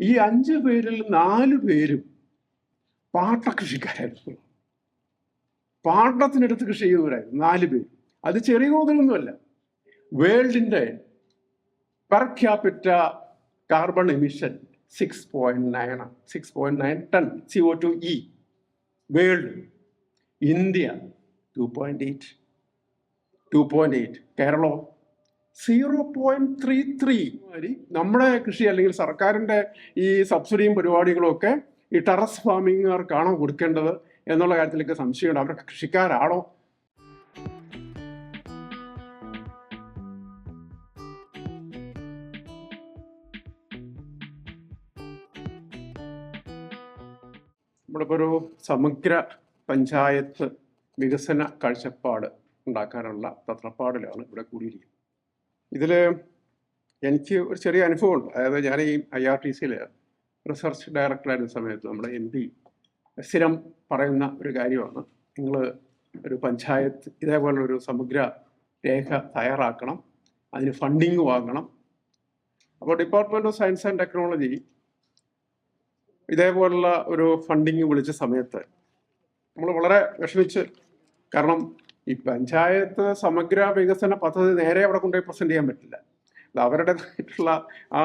ഈ അഞ്ച് പേരിൽ നാല് പേരും പാട്ട കൃഷിക്കാരായിരുന്നു പാട്ടത്തിനടുത്ത് കൃഷി ചെയ്യുന്നവരായിരുന്നു നാല് പേര്. അത് ചെറിയ തോതിലൊന്നുമല്ല വേൾഡിന്റെ per capita carbon emission six point nine six point nine ton C O two E. World India two point eight two point eight. Kerala zero point three three നമ്മുടെ കൃഷി അല്ലെങ്കിൽ സർക്കാരിന്റെ ഈ സബ്സിഡിയും പരിപാടികളും ഒക്കെ ഈ ടെറസ് ഫാമിങ്ങുകാർക്കാണോ കൊടുക്കേണ്ടത് എന്നുള്ള കാര്യത്തിലേക്ക് സംശയമുണ്ട്. അവരൊക്കെ കൃഷിക്കാരാണോ? നമ്മളിപ്പോൾ ഒരു സമഗ്ര പഞ്ചായത്ത് വികസന കാഴ്ചപ്പാട് ഉണ്ടാക്കാനുള്ള തത്രപ്പാടിലാണ് ഇവിടെ കൂടിയിരിക്കുന്നത്. ഇതിൽ എനിക്ക് ഒരു ചെറിയ അനുഭവമുണ്ട്. അതായത് ഞാൻ ഈ ഐ ആർ ടി സിയിൽ റിസർച്ച് ഡയറക്ടറായിരുന്ന സമയത്ത് നമ്മുടെ എം പി സ്ഥിരം പറയുന്ന ഒരു കാര്യമാണ്. നിങ്ങൾ ഒരു പഞ്ചായത്ത് ഇതേപോലൊരു സമഗ്ര രേഖ തയ്യാറാക്കണം. അതിന് ഫണ്ടിങ് വാങ്ങണം. അപ്പോൾ department of science and technology ഇതേപോലുള്ള ഒരു ഫണ്ടിങ് വിളിച്ച സമയത്ത് നമ്മൾ വളരെ വിഷമിച്ച് കാരണം ഈ പഞ്ചായത്ത് സമഗ്ര വികസന പദ്ധതി നേരെ അവിടെ കൊണ്ടുപോയി പ്രസന്റ് ചെയ്യാൻ പറ്റില്ല. അത് അവരുടേതായിട്ടുള്ള ആ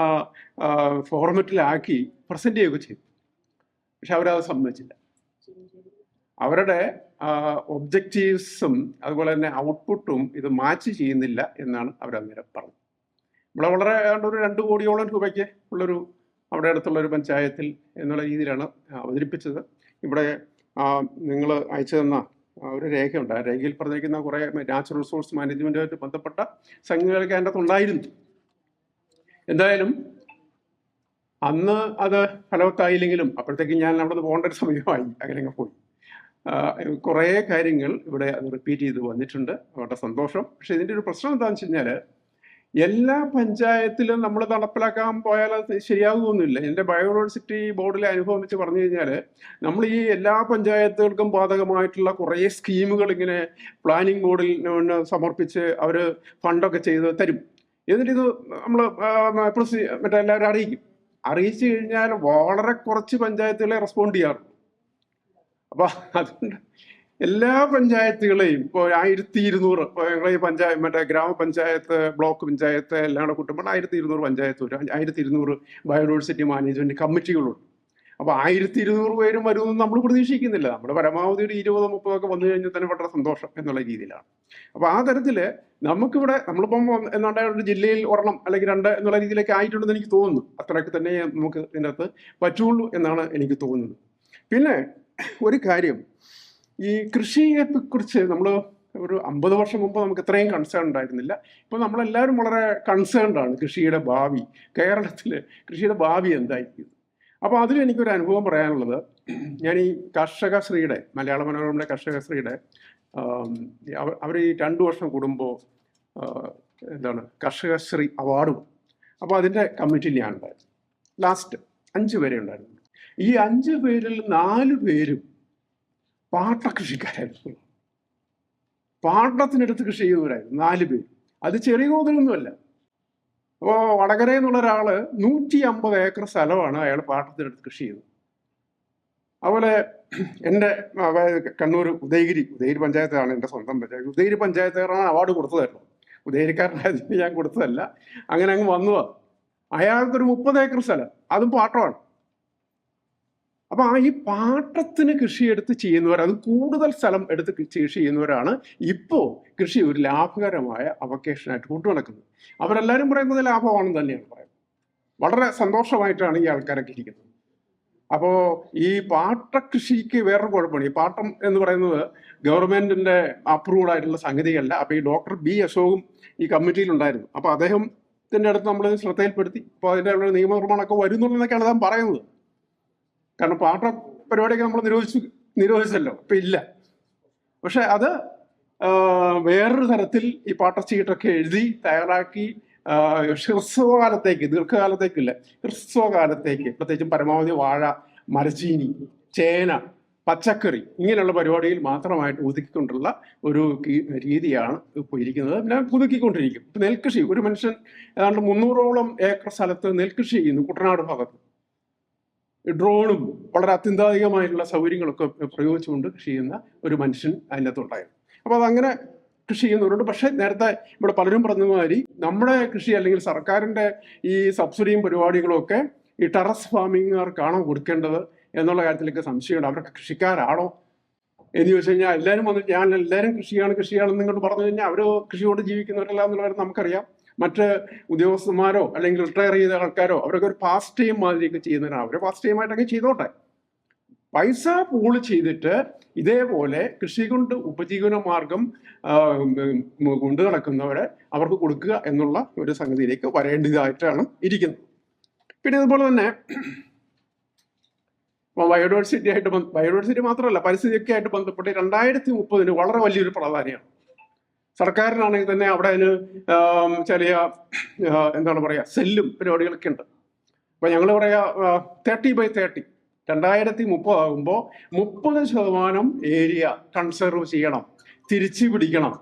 ഫോർമറ്റിലാക്കി പ്രസന്റ് ചെയ്യുക ചെയ്തു. പക്ഷെ അവരത് സമ്മതിച്ചില്ല. അവരുടെ ഒബ്ജക്റ്റീവ്സും അതുപോലെ തന്നെ ഔട്ട്പുട്ടും ഇത് മാച്ച് ചെയ്യുന്നില്ല എന്നാണ് അവരന്നേരം പറഞ്ഞത്. നമ്മളെ വളരെ ഒരു രണ്ട് കോടിയോളം രൂപയ്ക്ക് ഉള്ളൊരു അവിടെ അടുത്തുള്ള ഒരു പഞ്ചായത്തിൽ എന്നുള്ള രീതിയിലാണ് അവതരിപ്പിച്ചത്. ഇവിടെ നിങ്ങൾ അയച്ചു തന്ന ഒരു രേഖയുണ്ട്. ആ രേഖയിൽ പറഞ്ഞിരിക്കുന്ന കുറേ നാച്ചുറൽ റിസോഴ്സ് മാനേജ്മെന്റുമായിട്ട് ബന്ധപ്പെട്ട സംഖ്യകളൊക്കെ അതിന്റെ അകത്തുണ്ടായിരുന്നു എന്തായാലും അന്ന് അത് ഫലവത്തായില്ലെങ്കിലും അപ്പോഴത്തേക്കും ഞാൻ അവിടെ നിന്ന് പോകേണ്ട ഒരു സമയമായി. അങ്ങനെ അങ്ങ് പോയി. കുറേ കാര്യങ്ങൾ ഇവിടെ അത് റിപ്പീറ്റ് ചെയ്ത് വന്നിട്ടുണ്ട്. അവരുടെ സന്തോഷം. പക്ഷെ ഇതിന്റെ ഒരു പ്രശ്നം എന്താണെന്ന് വെച്ച് കഴിഞ്ഞാൽ എല്ലാ പഞ്ചായത്തിലും നമ്മൾ നടപ്പിലാക്കാൻ പോയാൽ അത് ശരിയാകുമൊന്നുമില്ല എന്റെ ബയോഡൈവേഴ്സിറ്റി ബോർഡിലെ അനുഭവം വെച്ച് പറഞ്ഞു കഴിഞ്ഞാൽ നമ്മൾ ഈ എല്ലാ പഞ്ചായത്തുകൾക്കും ബാധകമായിട്ടുള്ള കുറേ സ്കീമുകൾ ഇങ്ങനെ പ്ലാനിംഗ് ബോർഡിൽ സമർപ്പിച്ച് അവർ ഫണ്ടൊക്കെ ചെയ്ത് തരും. എന്നിട്ട് ഇത് നമ്മൾ മറ്റേ എല്ലാവരും അറിയിക്കും. അറിയിച്ചു കഴിഞ്ഞാൽ വളരെ കുറച്ച് പഞ്ചായത്തുകളെ റെസ്പോണ്ട് ചെയ്യാറുള്ളൂ അപ്പോൾ അതുകൊണ്ട് എല്ലാ പഞ്ചായത്തുകളെയും ഇപ്പോൾ ആയിരത്തി ഇരുന്നൂറ് ഞങ്ങളെ പഞ്ചായത്ത് മറ്റേ ഗ്രാമപഞ്ചായത്ത് ബ്ലോക്ക് പഞ്ചായത്ത് എല്ലാം കൂടെ കൂട്ടുമ്പോൾ ആയിരത്തി ഇരുന്നൂറ് പഞ്ചായത്ത് വരും. ആയിരത്തി ഇരുന്നൂറ് ബയോഡൈവേഴ്സിറ്റി മാനേജ്മെന്റ് കമ്മിറ്റികളുണ്ട്. അപ്പോൾ ആയിരത്തി ഇരുന്നൂറ് പേരും വരുമെന്ന് നമ്മൾ പ്രതീക്ഷിക്കുന്നില്ല. നമ്മുടെ പരമാവധി ഒരു ഇരുപതോ മുപ്പതോ ഒക്കെ വന്നു കഴിഞ്ഞാൽ തന്നെ വളരെ സന്തോഷം എന്നുള്ള രീതിയിലാണ്. അപ്പോൾ ആ തരത്തിൽ നമുക്കിവിടെ നമ്മളിപ്പം എന്നാണ്ട് ഒരു ജില്ലയിൽ ഒരെണ്ണം അല്ലെങ്കിൽ രണ്ട് എന്നുള്ള രീതിയിലേക്ക് ആയിട്ടുണ്ടെന്ന് എനിക്ക് തോന്നുന്നു. അത്രയൊക്കെ തന്നെ നമുക്ക് ഇതിനകത്ത് പറ്റുള്ളൂ എന്നാണ് എനിക്ക് തോന്നുന്നത്. പിന്നെ ഒരു കാര്യം ഈ കൃഷിയെ കുറിച്ച് നമ്മൾ ഒരു അമ്പത് വർഷം മുമ്പ് നമുക്ക് ഇത്രയും കൺസേൺ ഉണ്ടായിരുന്നില്ല. ഇപ്പോൾ നമ്മളെല്ലാവരും വളരെ കൺസേൺഡ് ആണ് കൃഷിയുടെ ഭാവി. കേരളത്തിൽ കൃഷിയുടെ ഭാവി എന്തായിരിക്കും? അപ്പോൾ അതിൽ എനിക്കൊരു അനുഭവം പറയാനുള്ളത്. ഞാൻ ഈ കർഷക കർഷകശ്രീയുടെ മലയാള മനോരമയുടെ കർഷകശ്രീയുടെ അവർ ഈ രണ്ടു വർഷം കൂടുമ്പോൾ എന്താണ് കർഷകശ്രീ അവാർഡും. അപ്പോൾ അതിന്റെ കമ്മിറ്റിയിൽ ഞാൻ ഉണ്ടായിരുന്നു. ലാസ്റ്റ് അഞ്ച് പേരെ ഉണ്ടായിരുന്നു. ഈ അഞ്ച് പേരിൽ നാല് പേരും പാട്ട കൃഷിക്കാരായിരുന്നു. പാട്ടത്തിനടുത്ത് കൃഷി ചെയ്യുന്നവരായിരുന്നു നാല് പേര്. അത് ചെറിയ തോതിലൊന്നുമല്ല അപ്പോൾ വടകര എന്നുള്ള ഒരാൾ നൂറ്റി അമ്പത് ഏക്കർ സ്ഥലമാണ് അയാൾ പാട്ടത്തിനടുത്ത് കൃഷി ചെയ്തത്. അതുപോലെ എന്റെ കണ്ണൂർ ഉദയഗിരി ഉദയഗിരി പഞ്ചായത്താണ് എന്റെ സ്വന്തം പഞ്ചായത്ത്. ഉദയഗിരി പഞ്ചായത്തുകാരാണ് അവാർഡ് കൊടുത്തതായിരുന്നു. ഉദയഗിരിക്കാരനായതിന് ഞാൻ കൊടുത്തതല്ല. അങ്ങനെ അങ്ങ് വന്നു അയാൾക്കൊരു മുപ്പത് ഏക്കർ സ്ഥലം. അതും പാട്ടമാണ്. അപ്പൊ ആ ഈ പാട്ടത്തിന് കൃഷിയെടുത്ത് ചെയ്യുന്നവർ അത് കൂടുതൽ സ്ഥലം എടുത്ത് കൃഷി ചെയ്യുന്നവരാണ് ഇപ്പോൾ കൃഷി ഒരു ലാഭകരമായ അവക്കേഷനായിട്ട് കൊണ്ടുനടക്കുന്നത് അവരെല്ലാവരും പറയുന്നത് ലാഭമാണെന്ന് തന്നെയാണ് പറയുന്നത്. വളരെ സന്തോഷമായിട്ടാണ് ഈ ആൾക്കാരൊക്കെ ഇരിക്കുന്നത്. അപ്പോൾ ഈ പാട്ട കൃഷിക്ക് വേറൊരു കുഴപ്പമാണ് ഈ പാട്ടം എന്ന് പറയുന്നത് ഗവൺമെന്റിന്റെ അപ്രൂവ്ഡ് ആയിട്ടുള്ള സംഗതിയല്ല. അപ്പോൾ ഈ ഡോക്ടർ ബി അശോകും ഈ കമ്മിറ്റിയിലുണ്ടായിരുന്നു അപ്പൊ അപ്പോൾ അദ്ദേഹത്തിന്റെ അടുത്ത് നമ്മൾ ശ്രദ്ധയിൽപ്പെടുത്തി. അപ്പോൾ അതിന്റെ നിയമനിർമ്മാണമൊക്കെ വരുന്നുള്ളതെന്നൊക്കെയാണ് അദ്ദേഹം പറയുന്നത്. കാരണം പാട്ട പരിപാടിയൊക്കെ നമ്മൾ നിരോധിച്ചു നിരോധിച്ചല്ലോ. ഇപ്പൊ ഇല്ല. പക്ഷെ അത് വേറൊരു തരത്തിൽ ഈ പാട്ട ചീട്ടൊക്കെ എഴുതി തയ്യാറാക്കി ഹ്രസ്വകാലത്തേക്ക് ദീർഘകാലത്തേക്കില്ല ഹ്രസ്വകാലത്തേക്ക് പ്രത്യേകിച്ചും പരമാവധി വാഴ മരച്ചീനി ചേന പച്ചക്കറി ഇങ്ങനെയുള്ള പരിപാടിയിൽ മാത്രമായിട്ട് ഒതുക്കിക്കൊണ്ടുള്ള ഒരു രീതിയാണ് ഇപ്പോൾ ഇരിക്കുന്നത്. പിന്നെ പുതുക്കിക്കൊണ്ടിരിക്കും. നെൽകൃഷി ഒരു മനുഷ്യൻ ഏതാണ്ട് മുന്നൂറോളം ഏക്കർ സ്ഥലത്ത് നെൽകൃഷി ചെയ്യുന്നു കുട്ടനാട് ഭാഗത്ത്. ഡ്രോണും വളരെ അത്യന്താധികമായിട്ടുള്ള സൗകര്യങ്ങളൊക്കെ പ്രയോഗിച്ചുകൊണ്ട് കൃഷി ചെയ്യുന്ന ഒരു മനുഷ്യൻ അതിനകത്തുണ്ടായിരുന്നു. അപ്പോൾ അതങ്ങനെ കൃഷി ചെയ്യുന്നവരുണ്ട്. പക്ഷേ നേരത്തെ ഇവിടെ പലരും പറഞ്ഞ മാതിരി നമ്മുടെ കൃഷി അല്ലെങ്കിൽ സർക്കാരിന്റെ ഈ സബ്സിഡിയും പരിപാടികളും ഒക്കെ ഈ ടെറസ് ഫാമിങ്ങുകാർക്കാണോ കൊടുക്കേണ്ടത് എന്നുള്ള കാര്യത്തിലേക്ക് സംശയമുണ്ട്. അവരൊക്കെ കൃഷിക്കാരാണോ എന്ന് ചോദിച്ചു കഴിഞ്ഞാൽ എല്ലാവരും വന്നിട്ട് ഞാൻ എല്ലാവരും കൃഷിയാണ് കൃഷിയാണെന്ന് ഇങ്ങോട്ട് പറഞ്ഞു കഴിഞ്ഞാൽ അവർ കൃഷി കൊണ്ട് ജീവിക്കുന്നവരല്ല എന്നുള്ള കാര്യം നമുക്കറിയാം. മറ്റ് ഉദ്യോഗസ്ഥന്മാരോ അല്ലെങ്കിൽ റിട്ടയർ ചെയ്ത ആൾക്കാരോ അവരൊക്കെ ഒരു പാസ്റ്റ് ടൈം മാതിരിയൊക്കെ ചെയ്യുന്നവരാണ് അവർ പാസ്റ്റ് ടൈം ആയിട്ടൊക്കെ ചെയ്തോട്ടെ. പൈസ പൂൾ ചെയ്തിട്ട് ഇതേപോലെ കൃഷി കൊണ്ട് ഉപജീവന മാർഗം കൊണ്ടു നടക്കുന്നവരെ അവർക്ക് കൊടുക്കുക എന്നുള്ള ഒരു സംഗതിയിലേക്ക് വരേണ്ടതായിട്ടാണ് ഇരിക്കുന്നത്. പിന്നെ ഇതുപോലെ തന്നെ ബയോഡൈവേഴ്സിറ്റി ആയിട്ട് ബയോഡൈവേഴ്സിറ്റി മാത്രമല്ല പരിസ്ഥിതിയൊക്കെ ആയിട്ട് ബന്ധപ്പെട്ട് രണ്ടായിരത്തി മുപ്പതിന് വളരെ വലിയൊരു പ്രാധാന്യമാണ് സർക്കാരിനാണെങ്കിൽ തന്നെ അവിടെ അതിന് ചെറിയ എന്താണ് പറയുക സെല്ലും പരിപാടികളൊക്കെ ഉണ്ട്. അപ്പോൾ ഞങ്ങൾ പറയാ തേർട്ടി ബൈ തേർട്ടി രണ്ടായിരത്തി മുപ്പതാകുമ്പോൾ മുപ്പത് ശതമാനം ഏരിയ കൺസർവ് ചെയ്യണം തിരിച്ചു പിടിക്കണം.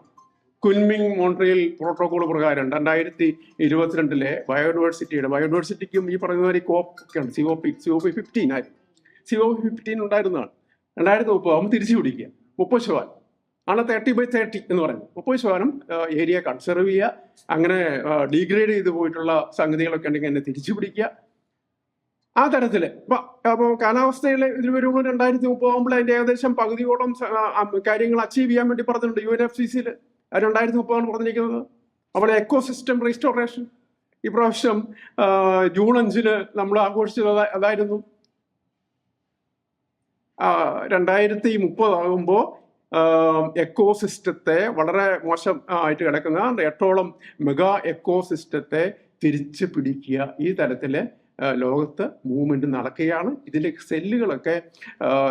കുൻമിങ് മോൺട്രിയൽ പ്രോട്ടോകോൾ പ്രകാരം രണ്ടായിരത്തി ഇരുപത്തിരണ്ടിലെ ബയോഡൈവേഴ്സിറ്റിയുടെ ബയോഡൈവേഴ്സിറ്റിക്കും ഈ പറയുന്ന മാതിരി കോപ്പ് ഉണ്ട് C O P C O P fifteen ആയിരുന്നു. സി ഒ പി ഫിഫ്റ്റീൻ ഉണ്ടായിരുന്നതാണ്. രണ്ടായിരത്തി മുപ്പത് ആകുമ്പോൾ തിരിച്ചു പിടിക്കുക. മുപ്പത് ശതമാനം. ആണ് തേർട്ടി ബൈ തേർട്ടി എന്ന് പറയുന്നത്. മുപ്പത് ശതമാനം ഏരിയ കൺസർവ് ചെയ്യുക അങ്ങനെ ഡീഗ്രേഡ് ചെയ്ത് പോയിട്ടുള്ള സംഗതികളൊക്കെ ഉണ്ടെങ്കിൽ എന്നെ തിരിച്ചു പിടിക്കുക. ആ തരത്തിൽ അപ്പോൾ കാലാവസ്ഥയിലെ ഇതിൽ വരുമ്പോൾ രണ്ടായിരത്തി മുപ്പതാകുമ്പോൾ അതിന്റെ ഏകദേശം പകുതിയോളം കാര്യങ്ങൾ അച്ചീവ് ചെയ്യാൻ വേണ്ടി പറഞ്ഞിട്ടുണ്ട് യു എൻ എഫ് സി സിയിൽ രണ്ടായിരത്തി മുപ്പതാണ് പറഞ്ഞിരിക്കുന്നത്. അവിടെ എക്കോ സിസ്റ്റം റീസ്റ്റോറേഷൻ ഇപ്രാവശ്യം ജൂൺ അഞ്ചിന് നമ്മൾ ആഘോഷിച്ചത് അതായിരുന്നു. രണ്ടായിരത്തി മുപ്പതാകുമ്പോൾ എക്കോ സിസ്റ്റത്തെ വളരെ മോശം ആയിട്ട് കിടക്കുന്ന എട്ടോളം മെഗാ എക്കോ സിസ്റ്റത്തെ തിരിച്ചു പിടിക്കുക. ഈ തരത്തിൽ ലോകത്ത് മൂവ്മെന്റ് നടക്കുകയാണ്. ഇതിലെ സെല്ലുകളൊക്കെ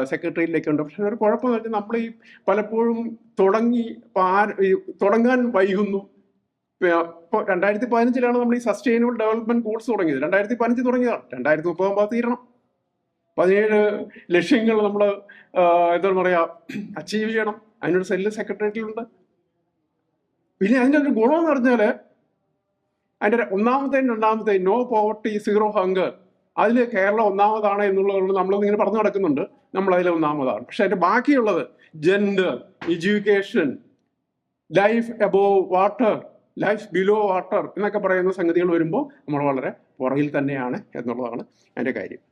സെക്രട്ടറിയിലേക്ക് ഉണ്ട് പക്ഷെ ഒരു കുഴപ്പമെന്ന് വെച്ചാൽ നമ്മൾ ഈ പലപ്പോഴും തുടങ്ങി തുടങ്ങാൻ വൈകുന്നു. ഇപ്പോൾ രണ്ടായിരത്തി പതിനഞ്ചിലാണ് നമ്മൾ ഈ സസ്റ്റൈനബിൾ ഡെവലപ്മെന്റ് ഗോൾസ് തുടങ്ങിയത്. രണ്ടായിരത്തി പതിനഞ്ച് തുടങ്ങിയതാണ്. രണ്ടായിരത്തി മുപ്പതാകുമ്പോൾ തീരണം. പതിനേഴ് ലക്ഷ്യങ്ങൾ നമ്മൾ എന്താ പറയുക അച്ചീവ് ചെയ്യണം. അതിനൊരു സെല്ല് സെക്രട്ടേറിയറ്റിലുണ്ട് പിന്നെ അതിന്റെ ഒരു ഗുണമെന്ന് പറഞ്ഞാൽ അതിന്റെ ഒന്നാമത്തെ രണ്ടാമത്തെ നോ പോവർട്ടി സീറോ ഹങ്കർ അതിൽ കേരളം ഒന്നാമതാണ് എന്നുള്ളത് നമ്മൾ ഇങ്ങനെ പറഞ്ഞു നടക്കുന്നുണ്ട്. നമ്മൾ അതിൽ ഒന്നാമതാണ്. പക്ഷെ അതിന്റെ ബാക്കിയുള്ളത് gender education life above water life below water എന്നൊക്കെ പറയുന്ന സംഗതികൾ വരുമ്പോൾ നമ്മൾ വളരെ പുറകിൽ തന്നെയാണ് എന്നുള്ളതാണ് അതിന്റെ കാര്യം.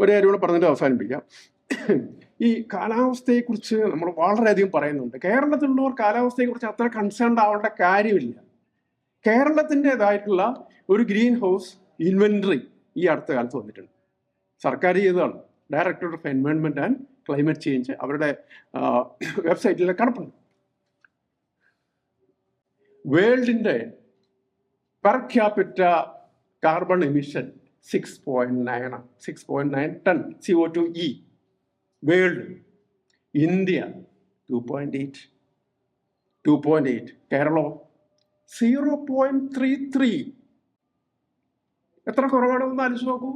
ഒരു കാര്യം കൂടെ പറഞ്ഞിട്ട് അവസാനിപ്പിക്കാം. ഈ കാലാവസ്ഥയെക്കുറിച്ച് നമ്മൾ വളരെയധികം പറയുന്നുണ്ട്. കേരളത്തിലുള്ളവർ കാലാവസ്ഥയെക്കുറിച്ച് അത്ര കൺസേൺഡ് ആവേണ്ട കാര്യമില്ല. കേരളത്തിന്റെതായിട്ടുള്ള ഒരു ഗ്രീൻ ഹൗസ് ഇൻവെൻട്രി ഈ അടുത്ത കാലത്ത് വന്നിട്ടുണ്ട്. സർക്കാർ ചെയ്തതാണ്. Director of environment and climate change അവരുടെ വെബ്സൈറ്റിൽ കിടപ്പുണ്ട് വേൾഡിന്റെ per capita carbon emission six point nine six point nine ten C O two E world India two point eight two point eight Kerala zero point three three എത്ര കുറവാണെന്ന് ആലോചിച്ച് നോക്കൂ.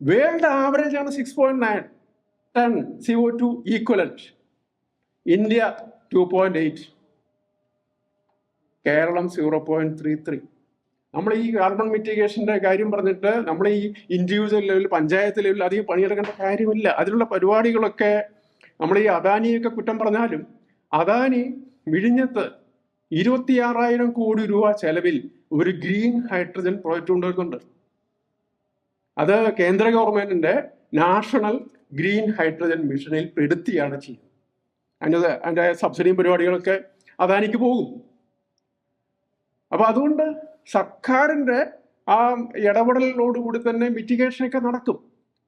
World average ആണ് six point nine ton C O two equivalent India two point eight Kerala zero point three three നമ്മൾ ഈ carbon മിറ്റിഗേഷന്റെ കാര്യം പറഞ്ഞിട്ട് നമ്മൾ ഈ ഇൻഡിവിജ്വൽ ലെവൽ പഞ്ചായത്ത് ലെവലിൽ അധികം പണിയെടുക്കേണ്ട കാര്യമില്ല. അതിനുള്ള പരിപാടികളൊക്കെ നമ്മൾ ഈ അദാനിയൊക്കെ കുറ്റം പറഞ്ഞാലും അദാനി വിഴിഞ്ഞത്ത് ഇരുപത്തിയാറായിരം കോടി രൂപ ചെലവിൽ ഒരു ഗ്രീൻ ഹൈഡ്രജൻ പ്രോജക്റ്റ് കൊണ്ടുവരുന്നുണ്ട്. അത് കേന്ദ്ര ഗവൺമെന്റിന്റെ നാഷണൽ ഗ്രീൻ ഹൈഡ്രജൻ മിഷനിൽ പെടുത്തിയാണ് ചെയ്യുന്നത്. അതിന്റെ അതിന്റെ സബ്സിഡിയും പരിപാടികളൊക്കെ അദാനിക്ക് പോകും. അപ്പൊ അതുകൊണ്ട് സർക്കാരിന്റെ ആ ഇടപെടലിനോടുകൂടി തന്നെ മിറ്റിഗേഷനൊക്കെ നടക്കും.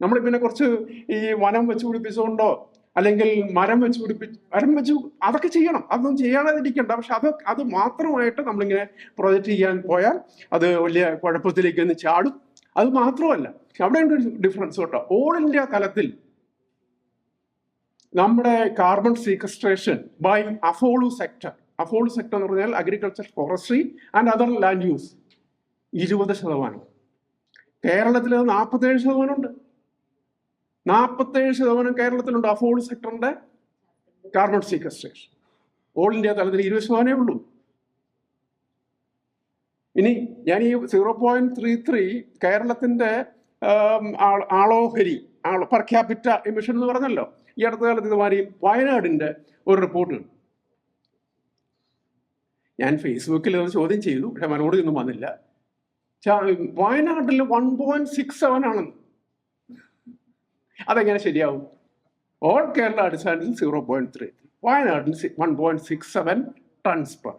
നമ്മൾ പിന്നെ കുറച്ച് ഈ വനം വെച്ച് പിടിപ്പിച്ചുകൊണ്ടോ അല്ലെങ്കിൽ മരം വെച്ച് പിടിപ്പി മരം വെച്ച് അതൊക്കെ ചെയ്യണം. അതൊന്നും ചെയ്യാതിരിക്കണ്ട. പക്ഷെ അത് അത് മാത്രമായിട്ട് നമ്മളിങ്ങനെ പ്രൊജക്റ്റ് ചെയ്യാൻ പോയാൽ അത് വലിയ കുഴപ്പത്തിലേക്ക് ഒന്ന് ചാടും. അത് മാത്രമല്ല അവിടെ ഉണ്ട് ഡിഫറൻസ് കേട്ടോ. ഓൾ ഇന്ത്യ തലത്തിൽ നമ്മുടെ carbon sequestration by AFOLU sector AFOLU sector എന്ന് പറഞ്ഞാൽ agriculture forestry and other land use ഇരുപത് ശതമാനം. കേരളത്തിൽ അത് നാൽപ്പത്തേഴ് ശതമാനം ഉണ്ട്. നാൽപ്പത്തേഴ് ശതമാനം കേരളത്തിലുണ്ട് അഫോൾ സെക്ടറിന്റെ കാർബൺ സീക്വസ്ട്രേഷൻ ഓൾ ഇന്ത്യ തലത്തിൽ ഇരുപത് ശതമാനമേ ഉള്ളൂ. ഇനി ഞാൻ ഈ സീറോ പോയിന്റ് ത്രീ ത്രീ കേരളത്തിന്റെ ആളോഹരി ആൾ പെർ ക്യാപിറ്റ എമിഷൻ എന്ന് പറഞ്ഞല്ലോ. ഈ അടുത്ത കാലത്ത് ഇതുമാതിരി വയനാടിന്റെ ഒരു റിപ്പോർട്ട് കണ്ടു. ഞാൻ ഫേസ്ബുക്കിൽ അത് ചോദ്യം ചെയ്തു പക്ഷെ മറുപടി ഒന്നും വന്നില്ല. വയനാട്ടിൽ വൺ പോയിന്റ് സിക്സ് സെവൻ ആണെന്ന്. അതെങ്ങനെ ശരിയാവും? ഓൾ കേരള അടിസ്ഥാനത്തിൽ സീറോ പോയിന്റ് ത്രീ വയനാട്ടിൽ one point six seven tons per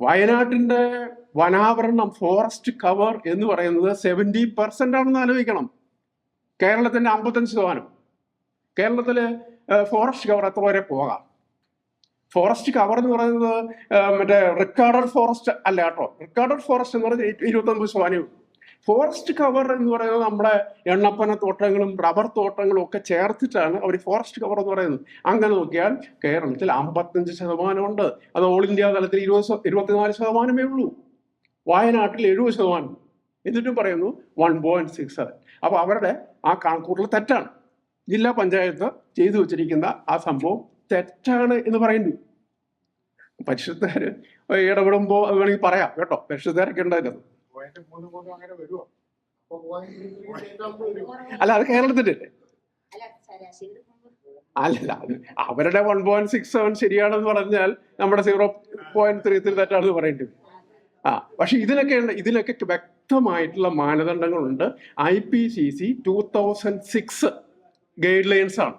വയനാട്ടിന്റെ വനാവരണം ഫോറസ്റ്റ് കവർ എന്ന് പറയുന്നത് സെവന്റി പെർസെന്റ് ആണെന്ന് ആലോചിക്കണം. കേരളത്തിന്റെ അമ്പത്തഞ്ച് ശതമാനം. കേരളത്തിൽ ഫോറസ്റ്റ് കവർ എത്ര വരെ പോകാം. ഫോറസ്റ്റ് കവർ എന്ന് പറയുന്നത് മറ്റേ റിക്കാർഡഡ് ഫോറസ്റ്റ് അല്ല കേട്ടോ. റിക്കാർഡഡ് ഫോറസ്റ്റ് എന്ന് പറയുന്നത് ഇരുപത്തൊമ്പത് ശതമാനം ഫോറസ്റ്റ് കവർ എന്ന് പറയുന്നത് നമ്മുടെ എണ്ണപ്പന തോട്ടങ്ങളും റബ്ബർ തോട്ടങ്ങളും ഒക്കെ ചേർത്തിട്ടാണ് അവർ ഫോറസ്റ്റ് കവർ എന്ന് പറയുന്നത്. അങ്ങനെ നോക്കിയാൽ കേരളത്തിൽ അമ്പത്തഞ്ച് ശതമാനമുണ്ട് അത് ഓൾ ഇന്ത്യ തലത്തിൽ ഇരുപത് ഇരുപത്തിനാല് ശതമാനമേ ഉള്ളൂ. വയനാട്ടിൽ എഴുപത് ശതമാനം. എന്നിട്ടും പറയുന്നു വൺ പോയിന്റ് സിക്സ് സെവൻ അപ്പോൾ അവരുടെ ആ കണക്കൂട്ടൽ തെറ്റാണ്. ജില്ലാ പഞ്ചായത്ത് ചെയ്തു വെച്ചിരിക്കുന്ന ആ സംഭവം തെറ്റാണ് എന്ന് പറയുന്നു. പരിശുദ്ധര് ഇടപെടുമ്പോൾ വേണമെങ്കിൽ പറയാം കേട്ടോ. പരിശുദ്ധരൊക്കെ ഉണ്ടായിരുന്നത് അല്ല അത് കേരളത്തിന്റെ അല്ലേ? അല്ല അത് അവരുടെ വൺ പോയിന്റ് സിക്സ് സെവൻ ശരിയാണെന്ന് പറഞ്ഞാൽ നമ്മുടെ സീറോ പോയിന്റ് ത്രീ ത്രീ തെറ്റാണെന്ന് പറയേണ്ടി വരും ആ പക്ഷെ ഇതിനൊക്കെ ഇതിനൊക്കെ വ്യക്തമായിട്ടുള്ള മാനദണ്ഡങ്ങളുണ്ട്. I P C C two thousand six guidelines ആണ്.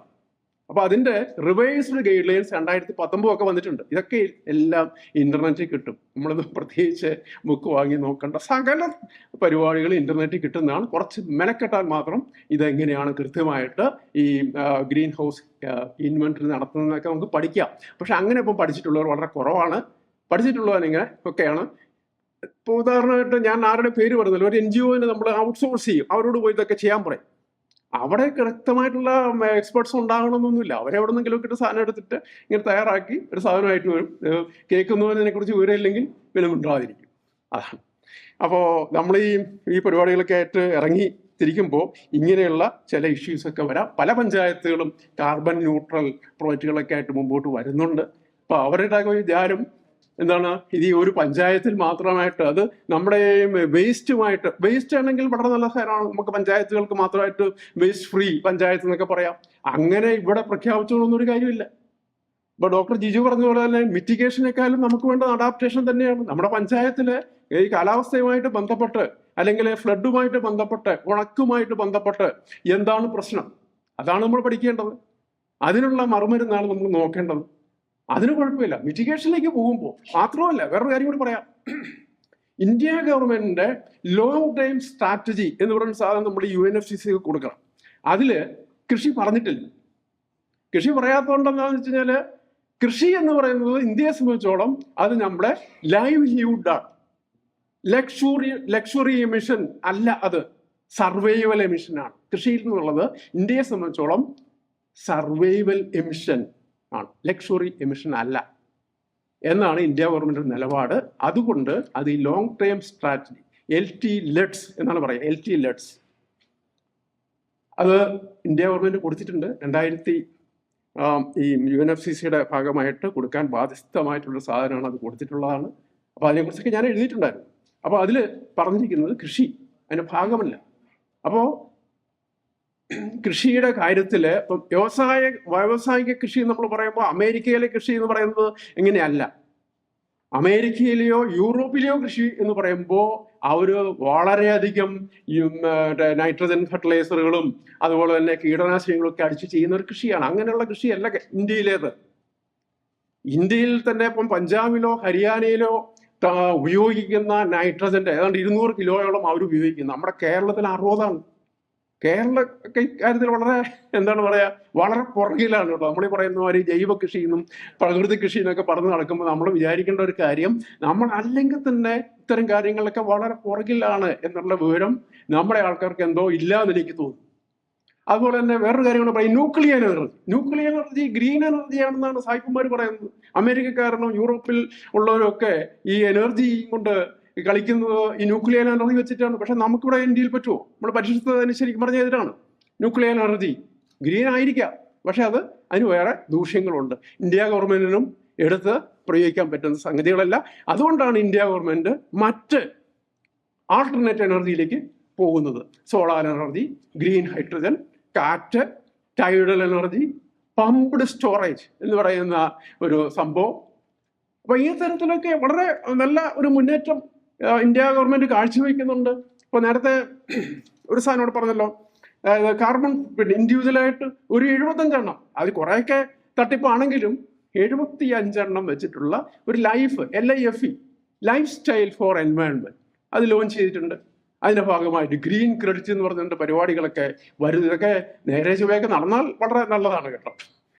അപ്പൊ അതിന്റെ റിവേഴ്സ്ഡ് ഗൈഡ് ലൈൻസ് രണ്ടായിരത്തി പത്തൊമ്പതൊക്കെ വന്നിട്ടുണ്ട്. ഇതൊക്കെ എല്ലാം ഇന്റർനെറ്റിൽ കിട്ടും. നമ്മളത് പ്രത്യേകിച്ച് ബുക്ക് വാങ്ങി നോക്കേണ്ട. സകല പരിപാടികൾ ഇന്റർനെറ്റിൽ കിട്ടുന്നതാണ്. കുറച്ച് മെനക്കെട്ടാൽ മാത്രം ഇതെങ്ങനെയാണ് കൃത്യമായിട്ട് ഈ ഗ്രീൻ ഹൗസ് ഇൻവെന്ററി നടത്തുന്നതൊക്കെ നമുക്ക് പഠിക്കാം. പക്ഷെ അങ്ങനെ ഇപ്പം പഠിച്ചിട്ടുള്ളവർ വളരെ കുറവാണ്. പഠിച്ചിട്ടുള്ളവരിങ്ങനെ ഒക്കെയാണ്. ഇപ്പോൾ ഉദാഹരണമായിട്ട് ഞാൻ ആരുടെ പേര് പറഞ്ഞല്ലോ? ഒരു എൻ ജി ഒന് നമ്മൾ ഔട്ട്സോഴ്സ് ചെയ്യും. അവരോട് പോയി ഇതൊക്കെ ചെയ്യാൻ പറയും. അവിടെ വ്യക്തമായിട്ടുള്ള എക്സ്പെർട്സ് ഉണ്ടാകണമെന്നൊന്നുമില്ല അവരെവിടെ നിന്നെങ്കിലും ഒക്കെ സാധനം എടുത്തിട്ട് ഇങ്ങനെ തയ്യാറാക്കി ഒരു സാധനമായിട്ട് വരും. ഏഹ് കേൾക്കുന്നവനെ കുറിച്ച് വിവരമില്ലെങ്കിൽ വിലമുണ്ടാതിരിക്കും അതാണ്. അപ്പോൾ നമ്മൾ ഈ ഈ പരിപാടികളൊക്കെ ആയിട്ട് ഇറങ്ങി തിരിക്കുമ്പോൾ ഇങ്ങനെയുള്ള ചില ഇഷ്യൂസ് ഒക്കെ വരാം. പല പഞ്ചായത്തുകളും കാർബൺ ന്യൂട്രൽ പ്രോജക്റ്റുകളൊക്കെ ആയിട്ട് മുമ്പോട്ട് വരുന്നുണ്ട്. അപ്പോൾ അവരുടെ ഒരു വിചാരം എന്താണ്? ഇത് ഒരു പഞ്ചായത്തിൽ മാത്രമായിട്ട് അത് നമ്മുടെ വേസ്റ്റുമായിട്ട് വേസ്റ്റ് ആണെങ്കിൽ വളരെ നല്ല സാധനമാണ്. നമുക്ക് പഞ്ചായത്തുകൾക്ക് മാത്രമായിട്ട് വേസ്റ്റ് ഫ്രീ പഞ്ചായത്ത് എന്നൊക്കെ പറയാം. അങ്ങനെ ഇവിടെ പ്രഖ്യാപിച്ചോളൊന്നും ഒരു കാര്യമില്ല. ഇപ്പൊ ഡോക്ടർ ജിജു പറഞ്ഞ പോലെ തന്നെ മിറ്റിഗേഷനേക്കാളും നമുക്ക് വേണ്ട അഡാപ്റ്റേഷൻ തന്നെയാണ്. നമ്മുടെ പഞ്ചായത്തിൽ ഈ കാലാവസ്ഥയുമായിട്ട് ബന്ധപ്പെട്ട് അല്ലെങ്കിൽ ഫ്ലഡുമായിട്ട് ബന്ധപ്പെട്ട് ഉണക്കുമായിട്ട് ബന്ധപ്പെട്ട് എന്താണ് പ്രശ്നം? അതാണ് നമ്മൾ പഠിക്കേണ്ടത്. അതിനുള്ള മറുമരുന്നാണ് നമ്മൾ നോക്കേണ്ടത്. അതിന് കുഴപ്പമില്ല. മിറ്റിഗേഷനിലേക്ക് പോകുമ്പോൾ മാത്രമല്ല വേറൊരു കാര്യം കൂടി പറയാം. ഇന്ത്യ ഗവൺമെന്റിന്റെ ലോങ് ടൈം സ്ട്രാറ്റജി എന്ന് പറയുന്ന സാധനം നമ്മൾ U N F C C കൊടുക്കണം. അതിൽ കൃഷി പറഞ്ഞിട്ടില്ല. കൃഷി പറയാത്തതുകൊണ്ടെന്താണെന്ന് വെച്ച് കഴിഞ്ഞാൽ കൃഷി എന്ന് പറയുന്നത് ഇന്ത്യയെ സംബന്ധിച്ചോളം അത് നമ്മുടെ ലൈവ്ലിഹുഡാണ് ലക്ഷറി ലക്ഷറി എമിഷൻ അല്ല അത്. സർവൈവൽ എമിഷനാണ് കൃഷിയിൽ എന്നുള്ളത് ഇന്ത്യയെ സംബന്ധിച്ചോളം സർവൈവൽ എമിഷൻ ആണ്. ലക്ഷറി എമിഷൻ അല്ല. എന്നാണ് ഇന്ത്യ ഗവൺമെന്റ് നിലപാട്. അതുകൊണ്ട് അത് ഈ long term strategy L T LEDS എന്നാണ് പറയുക. എൽ ടി ലെറ്റ്സ് അത് ഇന്ത്യ ഗവൺമെന്റ് കൊടുത്തിട്ടുണ്ട്. രണ്ടായിരത്തി ഈ യു എൻ എഫ് സി സിയുടെ ഭാഗമായിട്ട് കൊടുക്കാൻ ബാധ്യസ്ഥമായിട്ടുള്ള സാധനമാണ് അത് കൊടുത്തിട്ടുള്ളതാണ്. അപ്പോൾ അതിനെക്കുറിച്ചൊക്കെ ഞാൻ എഴുതിയിട്ടുണ്ടായിരുന്നു. അപ്പോൾ അതിൽ പറഞ്ഞിരിക്കുന്നത് കൃഷി അതിന്റെ ഭാഗമല്ല. അപ്പോൾ കൃഷിയുടെ കാര്യത്തിൽ ഇപ്പം വ്യവസായ വ്യാവസായിക കൃഷി നമ്മൾ പറയുമ്പോൾ അമേരിക്കയിലെ കൃഷി എന്ന് പറയുന്നത് എങ്ങനെയല്ല അമേരിക്കയിലെയോ യൂറോപ്പിലെയോ കൃഷി എന്ന് പറയുമ്പോൾ അവർ വളരെയധികം നൈട്രജൻ ഫെർട്ടിലൈസറുകളും അതുപോലെ തന്നെ കീടനാശിനികളും ഒക്കെ അടിച്ച് ചെയ്യുന്ന ഒരു കൃഷിയാണ്. അങ്ങനെയുള്ള കൃഷിയല്ല ഇന്ത്യയിലേത്. ഇന്ത്യയിൽ തന്നെ ഇപ്പം പഞ്ചാബിലോ ഹരിയാനയിലോ ഉപയോഗിക്കുന്ന നൈട്രജന്റെ ഏതാണ്ട് ഇരുന്നൂറ് കിലോയോളം അവർ ഉപയോഗിക്കുന്നു. നമ്മുടെ കേരളത്തിൽ അറുപതാണ്. കേരള കാര്യത്തിൽ വളരെ എന്താണ് പറയുക വളരെ പുറകിലാണ് കേട്ടോ. നമ്മൾ ഈ പറയുന്ന മാതിരി ജൈവ കൃഷിയെന്നും പ്രകൃതി കൃഷിയെന്നൊക്കെ പറഞ്ഞ് നടക്കുമ്പോൾ നമ്മൾ വിചാരിക്കേണ്ട ഒരു കാര്യം നമ്മൾ അല്ലെങ്കിൽ തന്നെ ഇത്തരം കാര്യങ്ങളൊക്കെ വളരെ പുറകിലാണ് എന്നുള്ള വിവരം നമ്മുടെ ആൾക്കാർക്ക് എന്തോ ഇല്ല എന്ന് എനിക്ക് തോന്നുന്നു. അതുപോലെ തന്നെ വേറൊരു കാര്യം കൂടെ പറയും nuclear energy. Nuclear energy green energy ആണെന്നാണ് സായിപ്പന്മാർ പറയുന്നത്. അമേരിക്കക്കാരനും യൂറോപ്പിൽ ഉള്ളവരൊക്കെ ഈ എനർജി കൊണ്ട് കളിക്കുന്നത് ഈ ന്യൂക്ലിയർ എനർജി വെച്ചിട്ടാണ്. പക്ഷെ നമുക്കിവിടെ ഇന്ത്യയിൽ പറ്റുമോ? നമ്മൾ പരിശുദ്ധത്തിന് ശരിക്കും പറഞ്ഞ എതിരാണ്. ന്യൂക്ലിയർ എനർജി ഗ്രീൻ ആയിരിക്കാം. പക്ഷെ അത് അതിന് വേറെ ദൂഷ്യങ്ങളുണ്ട്. ഇന്ത്യ ഗവൺമെന്റിനും എടുത്ത് പ്രയോഗിക്കാൻ പറ്റുന്ന സംഗതികളല്ല. അതുകൊണ്ടാണ് ഇന്ത്യ ഗവൺമെന്റ് മറ്റ് ആൾട്ടർനേറ്റ് എനർജിയിലേക്ക് പോകുന്നത്. സോളാർ എനർജി ഗ്രീൻ ഹൈഡ്രജൻ കാറ്റ് ടൈഡൽ എനർജി പമ്പ്ഡ് സ്റ്റോറേജ് എന്ന് പറയുന്ന ഒരു സംഭവം. അപ്പൊ ഈ തരത്തിലൊക്കെ വളരെ നല്ല ഒരു മുന്നേറ്റം ഇന്ത്യ ഗവൺമെന്റ് കാഴ്ചവെക്കുന്നുണ്ട് ഇപ്പൊ നേരത്തെ ഒരു സാധനോട് പറഞ്ഞല്ലോ. കാർബൺ പിന്നെ ഇൻഡിവിജ്വലായിട്ട് ഒരു എഴുപത്തഞ്ചെണ്ണം. അത് കുറേയൊക്കെ തട്ടിപ്പാണെങ്കിലും എഴുപത്തി അഞ്ചെണ്ണം വെച്ചിട്ടുള്ള ഒരു life L I F E lifestyle for environment അത് ലോഞ്ച് ചെയ്തിട്ടുണ്ട്. അതിന്റെ ഭാഗമായിട്ട് ഗ്രീൻ ക്രെഡിറ്റ് എന്ന് പറഞ്ഞിട്ട് പരിപാടികളൊക്കെ വരുന്നതൊക്കെ നേരെ ചുവയൊക്കെ നടന്നാൽ വളരെ നല്ലതാണ് കേട്ടോ.